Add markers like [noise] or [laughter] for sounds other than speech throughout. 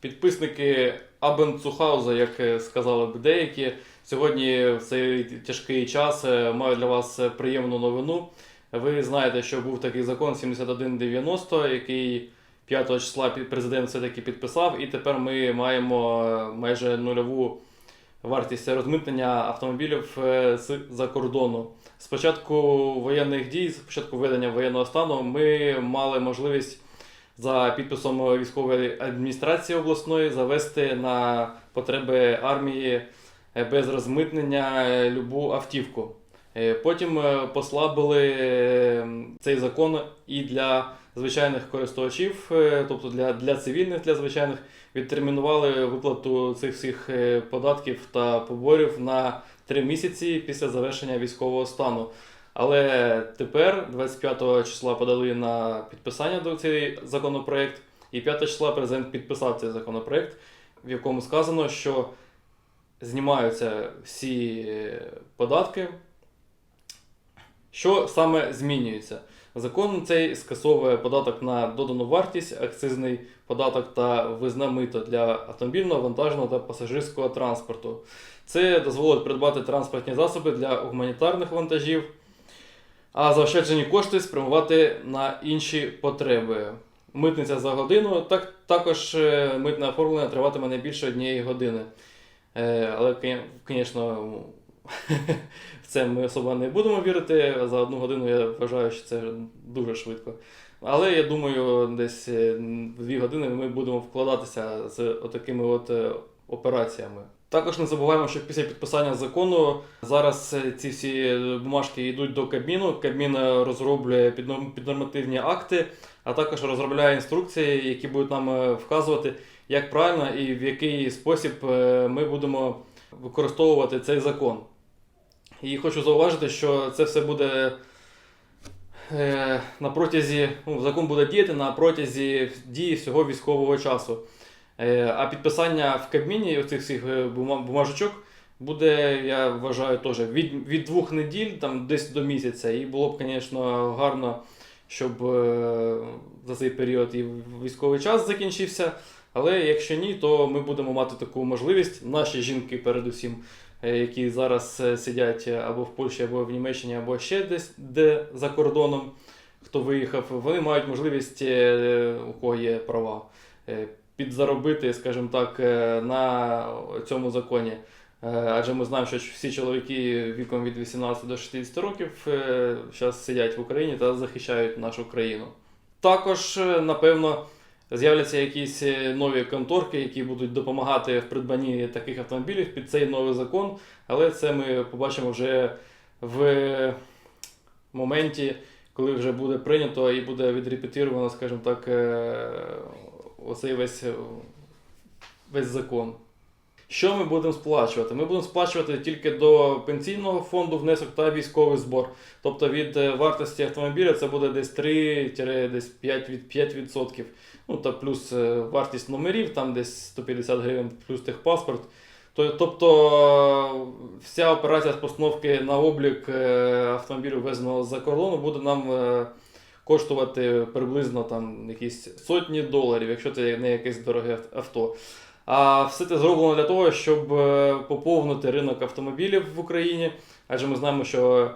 Підписники Абенцухауза, як е, сказали б деякі, сьогодні в цей тяжкий час е, маю для вас е, приємну новину. Ви знаєте, що був такий закон 7190, який 5 числа президент все-таки підписав, і тепер ми маємо майже нульову вартість розмитнення автомобілів з-за кордону. З початку воєнних дій, з початку введення воєнного стану, ми мали можливість за підписом військової адміністрації обласної завести на потреби армії е, без розмитнення е, любу автівку. Е, Потім послабили цей закон і для звичайних користувачів, тобто для, для цивільних, для звичайних, відтермінували виплату цих всіх податків та поборів на три місяці після завершення військового стану. Але тепер, 25 числа, подали на підписання до цей законопроект, і 5 числа президент підписав цей законопроект, в якому сказано, що знімаються всі податки. Що саме змінюється? Закон цей скасовує податок на додану вартість, акцизний податок та визна мито для автомобільного, вантажного та пасажирського транспорту. Це дозволить придбати транспортні засоби для гуманітарних вантажів, а заощаджені кошти спрямувати на інші потреби. Митниця за годину, так, також е, митне оформлення триватиме не більше однієї години. Е, Але, звісно, [laughs] в це ми особо не будемо вірити. За одну годину я вважаю, що це дуже швидко. Але я думаю, десь е, дві години ми будемо вкладатися з отакими от операціями. Також не забуваємо, що після підписання закону зараз е, ці всі бумажки йдуть до Кабміну. Кабмін е, розроблює піднормативні акти, а також розробляє інструкції, які будуть нам е, вказувати, як правильно і в який спосіб е, ми будемо використовувати цей закон. І хочу зауважити, що це все буде е, на протязі, ну, закон буде діяти на протязі дії всього військового часу. Е, а підписання в Кабміні цих всіх е, бумажечок буде, я вважаю, теж від, від двох неділь там, десь до місяця. І було б, звісно, гарно, щоб е, за цей період і військовий час закінчився. Але якщо ні, то ми будемо мати таку можливість, наші жінки передусім, які зараз сидять або в Польщі, або в Німеччині, або ще десь де за кордоном, хто виїхав, вони мають можливість, у кого є права, підзаробити, скажімо так, е, на цьому законі. Е, Адже ми знаємо, що всі чоловіки віком від 18 до 60 років зараз сидять в Україні та захищають нашу країну. Також, е, напевно, з'являться якісь е, нові конторки, які будуть допомагати в придбанні таких автомобілів під цей новий закон, але це ми побачимо вже в моменті, коли вже буде прийнято і буде відрепетировано, скажімо так, е, оцей весь, е, весь закон. Що ми будемо сплачувати? Ми будемо сплачувати тільки до пенсійного фонду внесок та військовий збор. Тобто від е, вартості автомобіля це буде десь 3-5%. Ну та плюс е, вартість номерів, там десь 150 гривень, плюс техпаспорт. То- Тобто вся операція з постановки на облік автомобілю ввезеного з-за кордону буде нам коштувати приблизно там якісь сотні доларів, якщо це не якесь дороге авто. А все це зроблено для того, щоб е, поповнити ринок автомобілів в Україні. Адже ми знаємо, що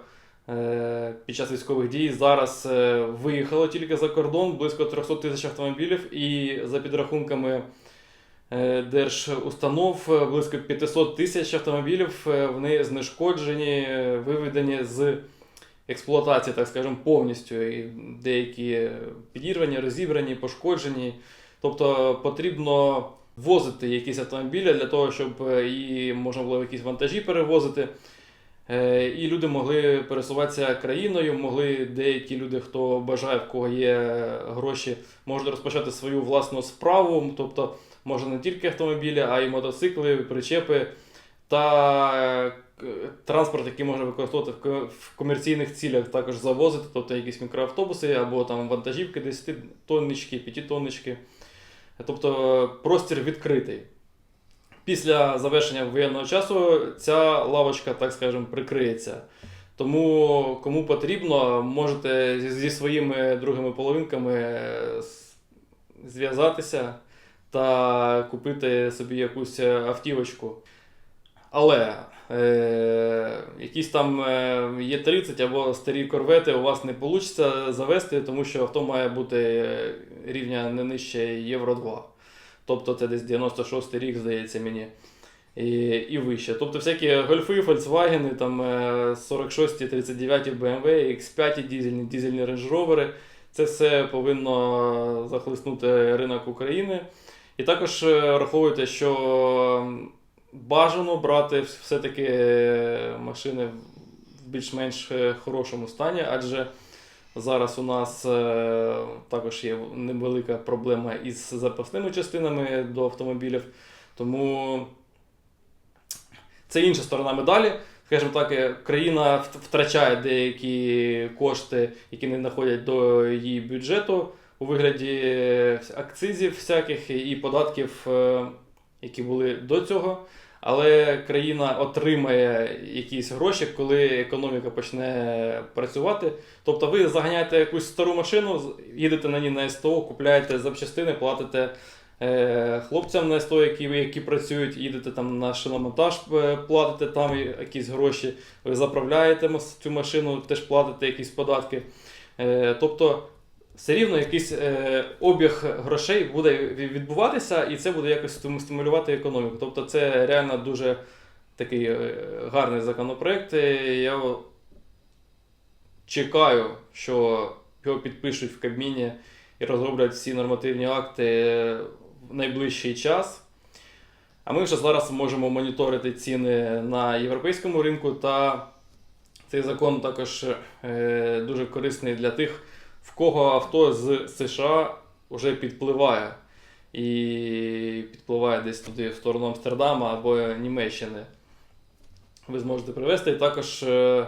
е, під час військових дій зараз е, виїхало тільки за кордон близько 300 тисяч автомобілів, і за підрахунками держустанов близько 500 тисяч автомобілів вони знешкоджені, виведені з експлуатації, так скажемо, повністю. І деякі підірвані, розібрані, пошкоджені. Тобто потрібно ввозити якісь автомобілі для того, щоб е, і можна було якісь вантажі перевозити. Е, І люди могли пересуватися країною, могли деякі люди, хто бажає, в кого є гроші, можуть розпочати свою власну справу. Тобто можна не тільки автомобілі, а й мотоцикли, причепи та е, транспорт, який можна використовувати в комерційних цілях, також завозити, тобто якісь мікроавтобуси або там вантажівки 10 тоннички, 5 тоннички. Тобто простір відкритий. Після завершення воєнного часу ця лавочка, так скажемо, прикриється. Тому кому потрібно, можете зі- своїми другими половинками е, зв'язатися та купити собі якусь е, автівочку. Але е, якісь там е, Є30 або старі корвети у вас не вийде завести, тому що авто має бути е, рівня не нижче Євро 2. Тобто це десь 96 рік, здається мені. І, і вище. Тобто всякі гольфи, Volkswagen, там е, 46, 39 BMW, X5 дізельні, дізельні Rover. Це все повинно захлиснути ринок України. І також е, враховуйте, що бажано брати все-таки е, машини в більш-менш е, хорошому стані, адже зараз у нас е, також є невелика проблема із запасними частинами до автомобілів. Тому це інша сторона медалі. Скажімо так, країна втрачає деякі кошти, які не знаходять до її бюджету у вигляді акцизів всяких і податків, які були до цього. Але країна отримає якісь гроші, коли економіка почне працювати. Тобто ви заганяєте якусь стару машину, їдете на ній на СТО, купляєте запчастини, платите е, хлопцям на СТО, які, які працюють, їдете там на шиномонтаж, е, платите там якісь гроші, ви заправляєте цю машину, теж платите якісь податки. Е, тобто все рівно якийсь е, обіг грошей буде відбуватися, і це буде якось стимулювати економіку. Тобто це реально дуже такий е, гарний законопроект. Е, Я чекаю, що його підпишуть в Кабміні і розроблять всі нормативні акти е, в найближчий час. А ми вже зараз можемо моніторити ціни на європейському ринку, та цей закон також е, дуже корисний для тих, в кого авто з США вже підпливає. І підпливає десь туди в сторону Амстердама або Німеччини. Ви зможете привезти і також е,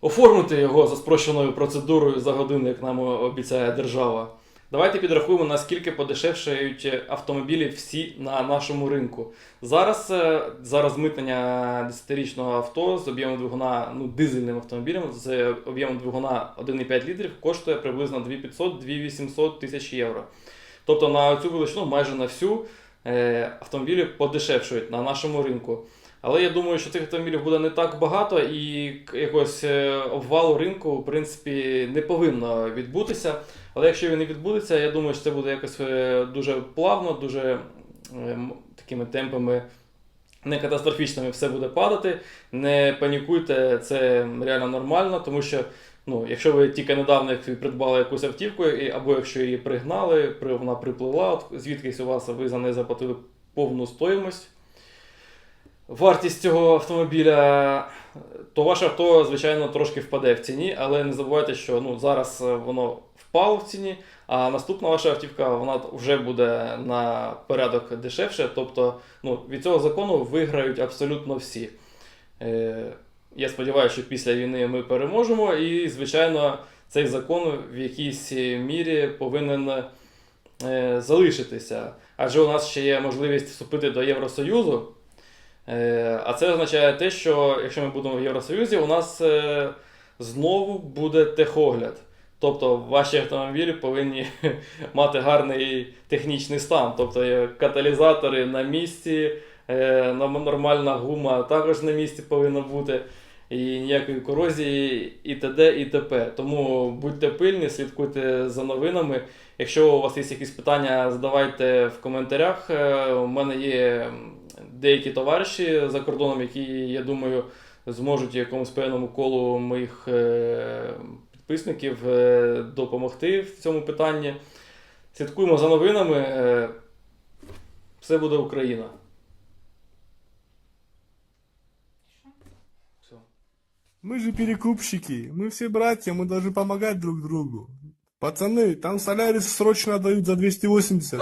оформити його за спрощеною процедурою за годину, як нам обіцяє держава. Давайте підрахуємо, наскільки подешевшають автомобілі всі на нашому ринку. Зараз, е, за розмитнення 10-річного авто з об'ємом двигуна, ну, дизельним автомобілем з об'ємом двигуна 1,5 літрів коштує приблизно 2500-2800 тисяч євро. Тобто на цю величину майже на всю е, автомобілі подешевшують на нашому ринку. Але я думаю, що цих автомобілів буде не так багато, і якогось е, обвалу ринку, в принципі, не повинно відбутися. Але якщо він не відбудеться, я думаю, що це буде якось е, дуже плавно, дуже такими темпами не катастрофічними все буде падати. Не панікуйте, це реально нормально, тому що ну, якщо ви тільки недавно придбали якусь автівку, або якщо її пригнали, вона припливла, от звідкись у вас ви за неї заплатили повну стоїмость. Вартість цього автомобіля, то ваше авто, звичайно, трошки впаде в ціні, але не забувайте, що ну, зараз е, воно впало в ціні, а наступна ваша автівка вона вже буде на порядок дешевше. Тобто ну, від цього закону виграють абсолютно всі. Е, я сподіваюся, що після війни ми переможемо, і, звичайно, цей закон в якійсь мірі повинен е, залишитися. Адже у нас ще є можливість вступити до Євросоюзу. Е, А це означає те, що якщо ми будемо в Євросоюзі, у нас е, знову буде техогляд. Тобто ваші автомобілі повинні [laughs] мати гарний технічний стан. Тобто каталізатори на місці, е, нормальна гума також на місці повинна бути, і ніякої корозії, і т.д. і т.п. Тому будьте пильні, слідкуйте за новинами. Якщо у вас є якісь питання, задавайте в коментарях. У мене є деякі товариші за кордоном, які, я думаю, зможуть якомусь певному колу моїх е, підписників е, допомогти в цьому питанні. Слідкуємо за новинами. Е, Все буде Україна. Все. Мы же перекупщики, мы все братья, мы должны помогать друг другу. Пацаны, там солярис срочно отдают за 280.